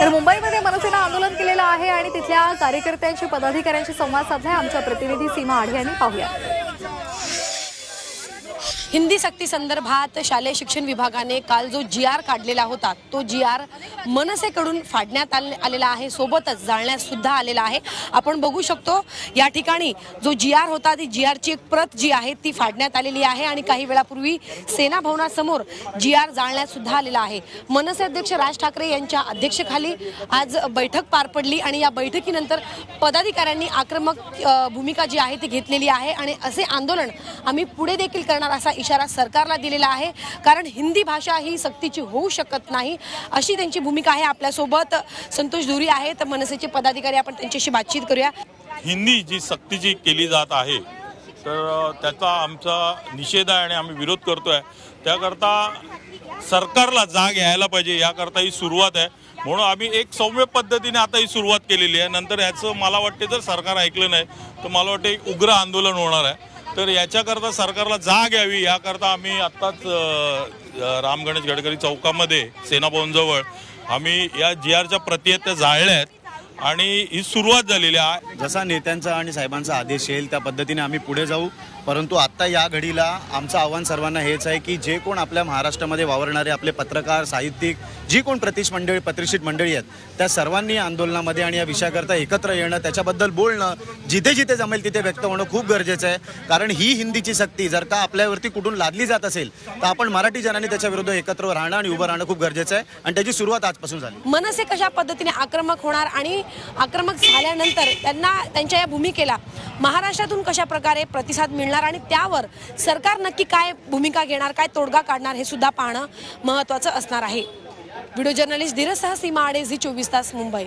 तर मुंबईमध्ये मनसेनं आंदोलन केलेलं आहे आणि तिथल्या कार्यकर्त्यांशी पदाधिकाऱ्यांशी संवाद साधलाय. आमच्या प्रतिनिधी सीमा आढे यांनी पाहूया. हिंदी सक्ती संदर्भात शालेय शिक्षण विभागाने काल जो जी आर काढलेला होता तो जी आर मनसेकडून फाडण्यात आले- आलेला आहे. सोबतच जाळण्यास सुद्धा आलेला आहे. आपण बघू शकतो या ठिकाणी जो जी आर होता ती जी आरची एक प्रत जी आहे ती फाडण्यात आलेली आहे आणि काही वेळापूर्वी सेना भवनासमोर जी आर जाळण्यात सुद्धा आलेला आहे. मनसे अध्यक्ष राज ठाकरे यांच्या अध्यक्षेखाली आज बैठक पार पडली आणि या बैठकीनंतर पदाधिकाऱ्यांनी आक्रमक भूमिका जी आहे ती घेतलेली आहे आणि असे आंदोलन आम्ही पुढे देखील करणार असा इशारा सरकारला दिलेला आहे. कारण हिंदी भाषा ही सक्तीची होऊ शकत नाही. अशी त्यांची भूमिका आहे आपल्यासोबत. संतोष धुरी आहेत. मनसेचे पदाधिकारी आपण त्यांच्याशी बातचीत करूया. हिंदी जी सक्तीची केली जात आहे तर त्याचा आमचा निषेध आहे आणि आम्ही विरोध करतोय. त्याकरता सरकारला जाग यायला पाहिजे याकरता ही सुरुवात आहे. म्हणून आम्ही एक सौम्य पद्धतीने आता ही सुरुवात केलेली आहे. नंतर याचं मला वाटते जर सरकार ऐकलं नाही तर मला वाटते एक उग्र आंदोलन होणार आहे. तर याच्याकरता सरकारला जाग यावी याकरता आम्ही आत्ताच राम गणेश गडकरी चौकामध्ये सेनाभवनजवळ आम्ही या जी आरच्या प्रती आहेत त्या जाळल्या आहेत. आणि ही सुरुवात झालेली आहे. जसा नेत्यांचा आणि साहेबांचा आदेश येईल त्या पद्धतीने आम्ही पुढे जाऊ. परंतु आत्ता या घडीला आमचं आव्हान सर्वांना हेच आहे की जे कोण आपल्या महाराष्ट्रामध्ये वावरणारे आपले पत्रकार साहित्यिक जी कोण प्रतिष्ठ मंडळी प्रतिष्ठित मंडळी आहेत त्या सर्वांनी आंदोलनामध्ये आणि या विषयाकरता एकत्र येणं त्याच्याबद्दल बोलणं जिथे जिथे जमेल तिथे व्यक्त होणं खूप गरजेचं आहे. कारण ही हिंदीची सक्ती जर का आपल्यावरती कुठून लादली जात असेल तर आपण मराठी जनांनी त्याच्या विरुद्ध एकत्र राहणं आणि उभं राहणं खूप गरजेचं आहे. आणि त्याची सुरुवात आजपासून झाली. मनसे कशा पद्धतीने आक्रमक होणार आणि आक्रमक झाल्यानंतर त्यांना त्यांच्या या भूमिकेला महाराष्ट्रातून कशा प्रकारे प्रतिसाद मिळणार आणि त्यावर सरकार नक्की काय भूमिका घेणार काय तोडगा काढणार हे सुद्धा पाहणं महत्त्वाचं असणार आहे. व्हिडिओ जर्नलिस्ट धीरसह सीमा आडे झी चोवीस तास मुंबई.